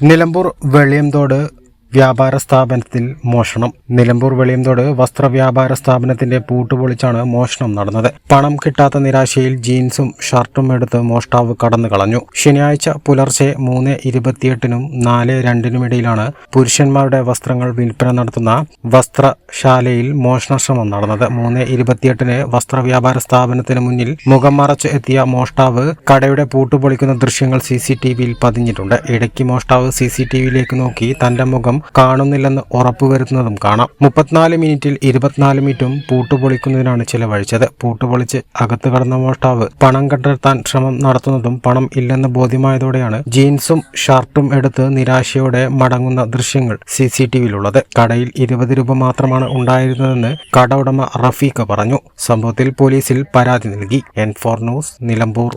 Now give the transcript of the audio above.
Nilambur Veliyamthode വ്യാപാര സ്ഥാപനത്തിൽ മോഷണം. നിലമ്പൂർ വെളിയംതോട് വസ്ത്ര വ്യാപാര സ്ഥാപനത്തിന്റെ പൂട്ടുപൊളിച്ചാണ് മോഷണം നടന്നത്. പണം കിട്ടാത്ത നിരാശയിൽ ജീൻസും ഷർട്ടും എടുത്ത് മോഷ്ടാവ് കടന്നു കളഞ്ഞു. ശനിയാഴ്ച പുലർച്ചെ മൂന്ന് ഇരുപത്തിയെട്ടിനും നാല് രണ്ടിനുമിടയിലാണ് പുരുഷന്മാരുടെ വസ്ത്രങ്ങൾ വിൽപ്പന നടത്തുന്ന വസ്ത്രശാലയിൽ മോഷണശ്രമം നടന്നത്. മൂന്ന് ഇരുപത്തിയെട്ടിന് വസ്ത്ര വ്യാപാര സ്ഥാപനത്തിന് മുന്നിൽ മുഖം മറച്ച് എത്തിയ മോഷ്ടാവ് കടയുടെ പൂട്ടുപൊളിക്കുന്ന ദൃശ്യങ്ങൾ സി സി ടി വിയിൽ പതിഞ്ഞിട്ടുണ്ട്. ഇടയ്ക്ക് മോഷ്ടാവ് സി സി ടി വിയിലേക്ക് നോക്കി തന്റെ മുഖം കാണുന്നില്ലെന്ന് ഉറപ്പുവരുത്തുന്നതും കാണാം. മുപ്പത്തിനാല് മിനിറ്റിൽ ഇരുപത്തിനാല് മിനിറ്റും പൂട്ടുപൊളിക്കുന്നതിനാണ് ചിലവഴിച്ചത്. പൂട്ടുപൊളിച്ച് അകത്ത് കടന്ന മോഷ്ടാവ് പണം കണ്ടെത്താൻ ശ്രമം നടത്തുന്നതും പണം ഇല്ലെന്ന് ബോധ്യമായതോടെയാണ് ജീൻസും ഷർട്ടും എടുത്ത് നിരാശയോടെ മടങ്ങുന്ന ദൃശ്യങ്ങൾ സി സി ടി വിയിലുള്ളത്. കടയിൽ ഇരുപത് രൂപ മാത്രമാണ് ഉണ്ടായിരുന്നതെന്ന് കട ഉടമ റഫീഖ് പറഞ്ഞു. സംഭവത്തിൽ പോലീസിൽ പരാതി നൽകി. N four news Nilambur.